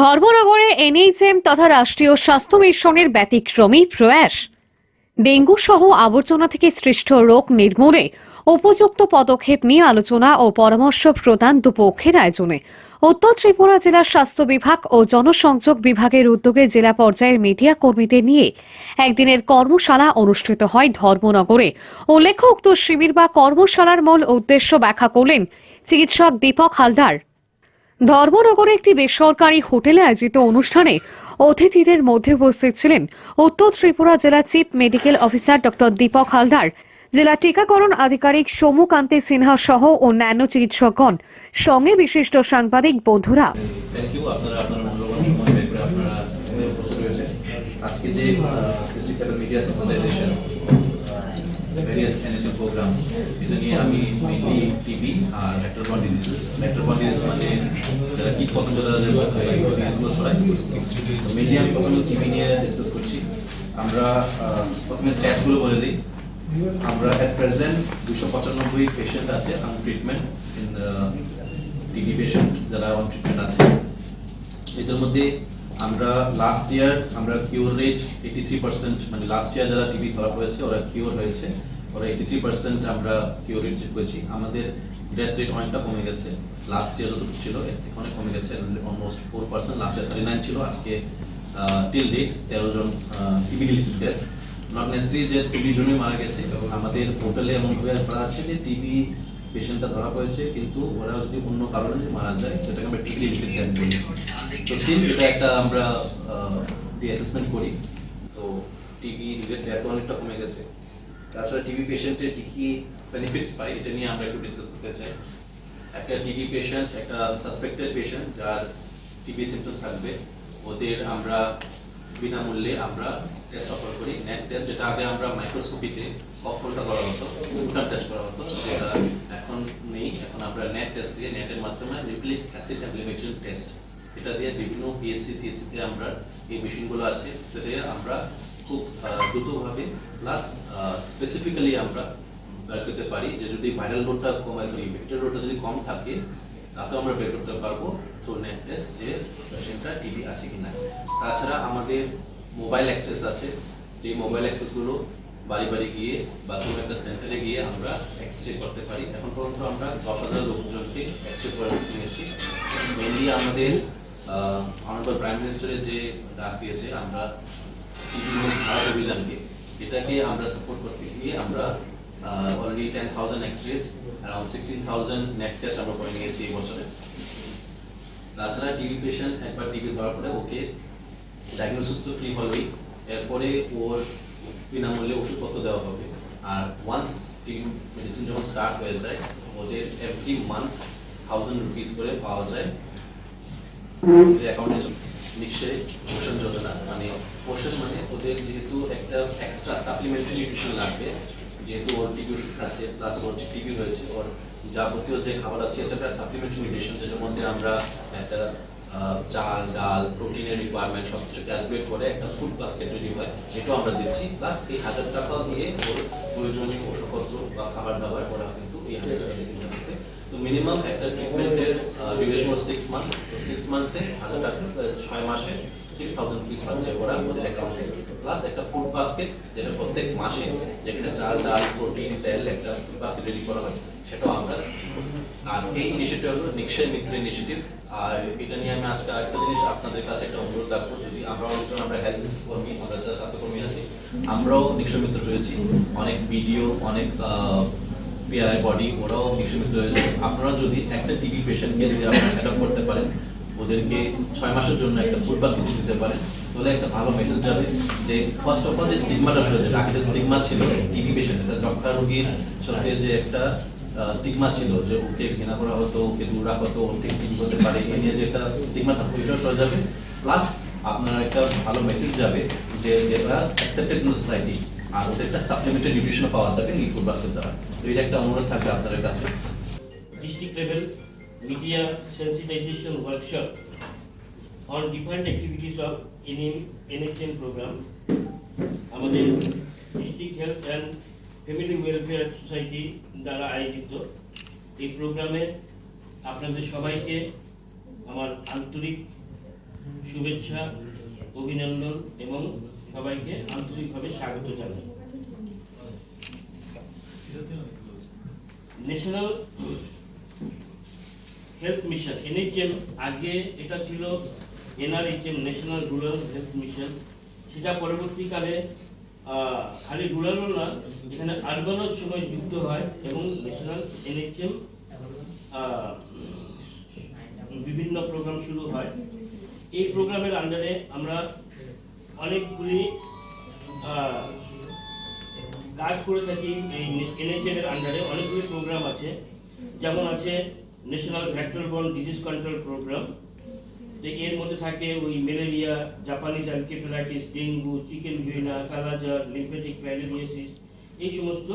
ধর্মনগরে NHM তথা রাষ্ট্রীয় স্বাস্থ্য মিশনের ব্যতিক্রমী প্রয়াস। ডেঙ্গু সহ আবর্জনা থেকে সৃষ্ট রোগ নির্মূলে উপযুক্ত পদক্ষেপ নিয়ে আলোচনা ও পরামর্শ প্রদান দুপক্ষের আয়োজনে। উত্তর ত্রিপুরা জেলার স্বাস্থ্য বিভাগ ও জনসংযোগ বিভাগের উদ্যোগে জেলা পর্যায়ের মিডিয়া কর্মীদের নিয়ে একদিনের কর্মশালা অনুষ্ঠিত হয় ধর্মনগরে। উল্লেখ্য উক্ত শিবির বা কর্মশালার মূল উদ্দেশ্য ব্যাখ্যা করলেন চিকিৎসক দীপক হালদার। ধর্মনগরে একটি বেসরকারি হোটেলে আয়োজিত অনুষ্ঠানে অতিথিদের মধ্যে উপস্থিত ছিলেন উত্তর ত্রিপুরা জেলা chief medical officer doctor Dipak Haldar. জেলা টিকাকরণ আধিকারিক সৌমকান্তি সিনহা সহ অন্যান্য চিকিৎসকগণ, সঙ্গে বিশিষ্ট সাংবাদিক বন্ধুরা। আজকে যে ভেরিয়াস এনএসএম প্রোগ্রাম এটা নিয়ে আমি মেইনলি টিবি আর vector borne diseases vector borne disease মানে যারা দ্বারা যে ডিজিজগুলো ছড়ায় মেইনলি আমি প্রথমে টিবি নিয়ে ডিসকাস করছি আমরা প্রথমে স্ট্যাটসগুলো বলে দিই আমরা এট প্রেজেন্ট দুশো পঁচানব্বই পেশেন্ট আছে on treatment in TB patient যারা অন ট্রিটমেন্ট আছে। এদের মধ্যে আমরা লাস্ট ইয়ার আমরা cure rate eighty three percent মানে লাস্ট ইয়ার যারা টিবি ধরা হয়েছে ওরা কিউর হয়েছে। ওরা এইটি থ্রি পার্সেন্ট আমরা কিউর রেট করেছি। আমাদের ডেথ রেট অনেকটা কমে গেছে। লাস্ট ইয়ার যতটুকু ছিল অনেক কমে গেছে। Almost four percent last year thirty nine ছিল, আজকে টিল ডেট তেরো জন TB related death not necessary যে টিবি জন্যই মারা গেছে আমাদের পোর্টালে এমনভাবে করা আছে যে টিবি পেশেন্টটা ধরা পড়েছে, কিন্তু ওরা যদি অন্য কারণে যদি মারা যায়, সেটাকে আমরা রিলেটেড ডেথ বলি। তো স্টিল এটা একটা আমরা অ্যাসেসমেন্ট করি। তো টিবি ডেথ অনেকটা কমে গেছে। তাছাড়া টিবি পেশেন্টের কি কি বেনিফিটস পাই এটা নিয়ে আমরা একটু ডিসকাস করতে চাই। একটা টিবি পেশেন্ট একটা সাসপেক্টেড পেশেন্ট যার টিবি সিমটমস থাকবে, ওদের আমরা বিনামূল্যে আমরা টেস্ট অফার করি। নেট টেস্ট যেটা আগে আমরা মাইক্রোস্কোপিতে কখনটা করা হতো স্পুটার টেস্ট করা হতো যেটা এখন নেই। এখন আমরা নেট টেস্ট দিয়ে নেটের মাধ্যমে নিউক্লিক অ্যাসিড অ্যাপ্লিকেশন টেস্ট এটা দিয়ে বিভিন্ন পিএসসি সিএসসিতে আমরা এই মেশিনগুলো আছে যাতে আমরা খুব দ্রুতভাবে প্লাস স্পেসিফিক্যালি আমরা বের করতে পারি যে যদি ভাইরাল লোডটা কম আছে ইনফেক্টেড লোডটা যদি কম থাকে, তাতেও আমরা বের করতে পারব থ্রু নেট টেস্ট যে পেশেন্টটা টিবি আছে কিনা। তাছাড়া আমাদের মোবাইল অ্যাক্সেস আছে, যে মোবাইল অ্যাক্সেসগুলো বাড়ি বাড়ি গিয়ে বা কোনো একটা সেন্টারে গিয়ে আমরা এক্স রে করতে পারি। এখন পর্যন্ত আমরা দশ হাজার লোকজনকে এক্স রে করে নিয়েছি মেনলি আমাদের অনারেবল প্রাইম মিনিস্টারের যে ডাক দিয়েছে, আমরা ভারত অভিযানকে, এটাকে আমরা সাপোর্ট করতে গিয়ে আমরা already ten thousand X rays around sixteen thousand net test আমরা করে নিয়েছি এই বছরে। তাছাড়া টিবি পেশেন্ট একবার টিবি ধরার পরে ওকে ডায়াগনোসিস তো ফ্রি হবেই এরপরে ওর বিনামূল্যে ওষুধপত্র দেওয়া হবে আর ওয়ান্স টিবি মেডিসিন যখন স্টার্ট হয়ে যায় ওদের এভরি মান্থ থাউজেন্ড রুপিস করে পাওয়া যায় অ্যাকাউন্টে নিশ্চয়ই পোষণ যোজনা মানে পোষণ মানে ওদের যেহেতু একটা এক্সট্রা সাপ্লিমেন্টারি নিউট্রিশন লাগবে যেহেতু ওর টিবি ওষুধ খাচ্ছে প্লাস ওর যে টিবি হয়েছে ওর যাবতীয় যে খাবার আছে এটা একটা সাপ্লিমেন্টারি নিউট্রিশন যেটার মধ্যে আমরা একটা চাল, ডাল, প্রোটিনের রিকোয়ারমেন্ট সব কিছু ক্যালকুলেট করে একটা ফুড বাস্কেট রেডি হয়, এটাও আমরা দিচ্ছি প্লাস এই হাজার টাকা দিয়ে ওর প্রয়োজনীয় ওষুধপত্র বা খাবার দাবার ওরা কিন্তু এই হাজার টাকা। তো মিনিমাম একটা ট্রিটমেন্টের ডিউরেশন হল সিক্স মান্থস সিক্স মান্থসে হাজার টাকা আহ, ছয় মাসে সিক্স থাউজেন্ড রুপিস পাচ্ছে ওরা ওদের অ্যাকাউন্টে প্লাস একটা ফুড বাস্কেট যেটা প্রত্যেক মাসে যেখানে চাল ডাল প্রোটিন তেল একটা বাস্কেট রেডি করা হয় সেটাও আমরা আর এই ইনিশিয়েটিভ হলো নিক্ষয় মিত্র ইনিশিয়েটিভ আর এটা নিয়ে আমি আজকে আরেকটা জিনিস আপনাদের কাছে একটা অনুরোধ রাখব যদি আমরা অনেকজন আমরা হেলথ কর্মী আমরা যারা স্বাস্থ্যকর্মী আছি আমরাও নিক্ষয় মিত্র রয়েছি। অনেক ভিডিও অনেক পিআই বডি ওরাও নিক্ষমিত হয়েছে আপনারা যদি একটা টিবি পেশেন্টকে যদি আপনারা অ্যাডপ্ট করতে পারেন, ওদেরকে ছয় মাসের জন্য একটা ফুড বাস্কেট দিতে পারেন, তাহলে একটা ভালো মেসেজ যাবে যে ফার্স্ট অফ অল যে স্টিগমাটা আগে যে স্টিগমা ছিল টিবি পেশেন্ট এটা যক্ষা রোগীর সাথে যে একটা স্টিগমা ছিল যে ওকে ঘৃণা করা হতো, ওকে দূর রাখা হতো, ওর থেকে টিবি হতে পারে এই নিয়ে যে একটা স্টিগমা থাকতো এটা চলে যাবে। প্লাস আপনার একটা ভালো মেসেজ যাবে যে এটা অ্যাকসেপ্টেড সোসাইটি আর ওদের একটা সাপ্লিমেন্টারি নিউট্রিশন পাওয়া যাবে এই ফুড বাস্কেট দ্বারা। আপনাদের কাছে। District level media sensitization workshop on different activities of NM, NHM program. আমাদের district health and family welfare society দ্বারা আয়োজিত। এই প্রোগ্রামে আপনাদের সবাইকে আমার আন্তরিক শুভেচ্ছা অভিনন্দন এবং সবাইকে আন্তরিকভাবে স্বাগত জানাই। ন্যাশনাল হেলথ মিশন এনএইচএম আগে এটা ছিল NRHM national rural health mission সেটা পরবর্তীকালে খালি রুরালও না, এখানে আরবানও সময় যুক্ত হয় এবং ন্যাশনাল এনএইচএম বিভিন্ন প্রোগ্রাম শুরু হয়। এই প্রোগ্রামের আন্ডারে আমরা অনেকগুলি কাজ করে থাকি এই এনএইচএম এর আন্ডারে অনেকগুলি প্রোগ্রাম আছে। যেমন আছে national vector borne disease control program এর মধ্যে থাকে ওই malaria Japanese encephalitis dengue, chikungunya কালাজ্বর lymphatic paralysis এই সমস্ত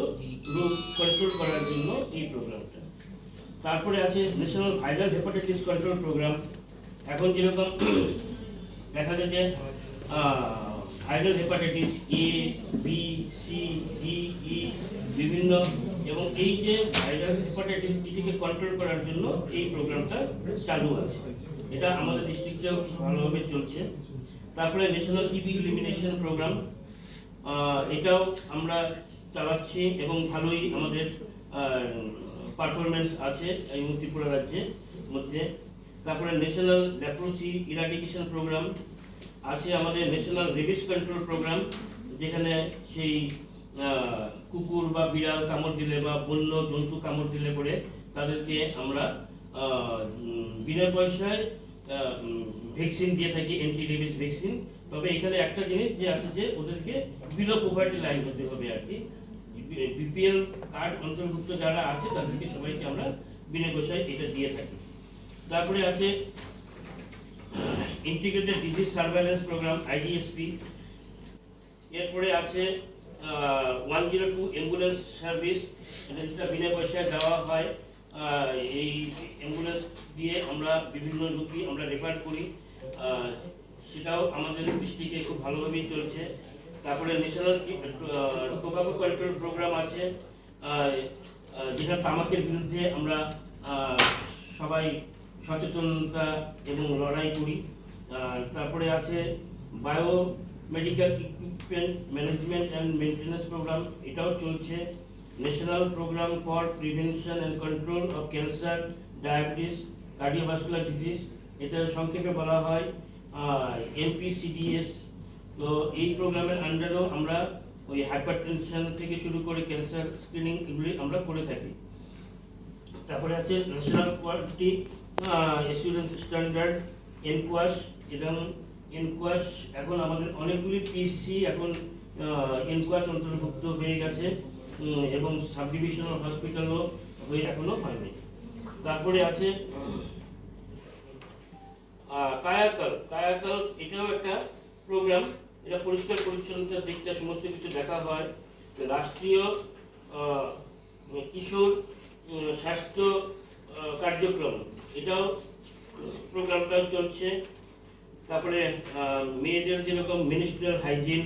রোগ কন্ট্রোল করার জন্য এই প্রোগ্রামটা তারপরে আছে national viral hepatitis control program এখন যেরকম দেখা যায় যে viral hepatitis A B C D E বিভিন্ন এবং এই যে ভাইরাল হেপাটাইটিস এটিকে কন্ট্রোল করার জন্য এই প্রোগ্রামটা চালু আছে। এটা আমাদের ডিস্ট্রিক্টেও ভালোভাবে চলছে। তারপরে ন্যাশনাল টিবি ইলিমিনেশন প্রোগ্রাম এটাও আমরা চালাচ্ছি এবং ভালোই আমাদের পারফরমেন্স আছে এই ত্রিপুরা রাজ্যের মধ্যে। তারপরে ন্যাশনাল ল্যাপ্রোসি ইরাডিকেশন প্রোগ্রাম আছে আমাদের ন্যাশনাল রেবিস কন্ট্রোল প্রোগ্রাম যেখানে সেই কুকুর বা বিড়াল কামড় দিলে বা বন্য জন্তু কামড় দিলে পরে তাদেরকে আমরা বিনা পয়সায় ভ্যাকসিন দিয়ে থাকি অ্যান্টি রেবিস ভ্যাকসিন। তবে এখানে একটা জিনিস যে আছে যে ওদেরকে বিলো পভার্টি লাইন হতে হবে আর কি। বিপিএল কার্ড অন্তর্ভুক্ত যারা আছে, তাদেরকে সবাইকে আমরা বিনা পয়সায় এটা দিয়ে থাকি। তারপরে আছে integrated disease surveillance program IDSP এরপরে আছে one zero two ambulance service এটা যেটা বিনা পয়সায় দেওয়া হয় এই অ্যাম্বুলেন্স দিয়ে আমরা বিভিন্ন রোগী আমরা রেফার করি। সেটাও আমাদের ডিস্ট্রিক্টে খুব ভালোভাবেই চলছে। তারপরে ন্যাশনাল টোবাকো কন্ট্রোল প্রোগ্রাম আছে। যেটা তামাকের বিরুদ্ধে আমরা সবাই সচেতনতা এবং লড়াই করি। আহ, তারপরে আছে bio medical equipment management and maintenance program এটাও চলছে। National program for prevention and control of cancer diabetes cardiovascular disease এটা সংক্ষেপে বলা হয় এনপিসিডিএস তো এই প্রোগ্রামের আন্ডারেও আমরা ওই হাইপারটেনশন থেকে শুরু করে ক্যান্সার স্ক্রিনিং এগুলি আমরা করে থাকি। তারপরে আছে national quality assurance standard NQAS এবং এনকোয়াশ এখন আমাদের অনেকগুলি পিসি এখন এনকোয়াশ অন্তর্ভুক্ত হয়ে গেছে এবং সাব ডিভিশনাল হসপিটালও হয়ে এখনও হয়নি। তারপরে আছে কায়াকল কায়াকল এটাও একটা প্রোগ্রাম এটা পরিষ্কার পরিচ্ছন্নতার দিকটা, সমস্ত কিছু দেখা হয়। রাষ্ট্রীয় কিশোর স্বাস্থ্য কার্যক্রম। এটাও প্রোগ্রামটাও চলছে। তারপরে মেয়েদের যেরকম মিনিস্ট্রিয়াল হাইজিন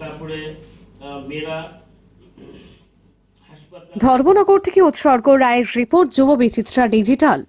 তারপরে মেয়েরা ধর্মনগর থেকে উৎসর্গ রায়ের রিপোর্ট যুব বিচিত্রা ডিজিটাল।